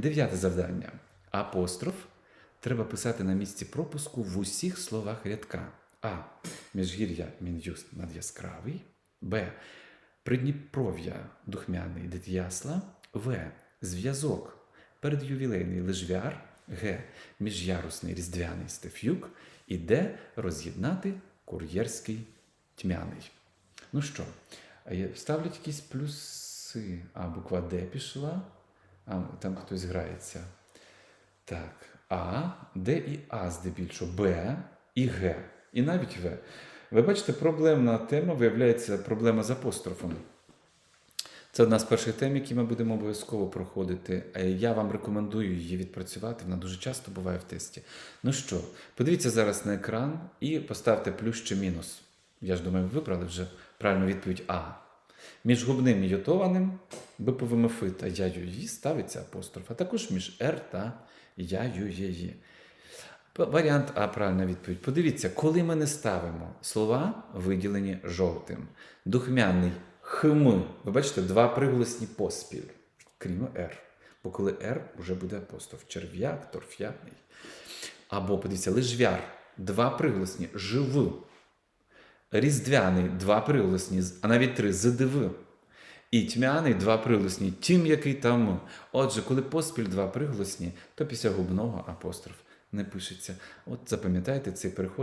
Дев'яте завдання. Апостроф треба писати на місці пропуску в усіх словах рядка. А. Міжгір'я Мін'юст надяскравий. Б. Придніпров'я духмяний дитясла. В. Зв'язок передювілейний лижвяр. Г. Міжярусний різдвяний стефюк. І Д. Роз'єднати кур'єрський тьмяний. Ну що, ставлять якісь плюси. А, буква Д пішла. А, там хтось грається. Так. А, Д і А здебільшого, Б і Г. І навіть В. Ви бачите, проблемна тема виявляється проблема з апострофом. Це одна з перших тем, які ми будемо обов'язково проходити. Я вам рекомендую її відпрацювати. Вона дуже часто буває в тесті. Ну що, подивіться зараз на екран і поставте плюс чи мінус. Я ж думаю, ви вибрали вже правильну відповідь А. Між губним і йотованим БПВМФ та я-ю-ї ставиться апостроф, а також між Р та я-ю-є-ї. Варіант А, правильна відповідь. Подивіться, коли ми не ставимо слова, виділені жовтим. Духмяний хм. Ви бачите, два приголосні поспіль, крім Р. Бо коли Р вже буде апостроф. Черв'як, торф'яний. Або подивіться, лижвяр. Два приголосні жив. Різдвяний два приголосні, а навіть три здив. І тьмяний два приголосні, тім, який там. Отже, коли поспіль два приголосні, то після губного апостроф не пишеться. От запам'ятайте цей переход.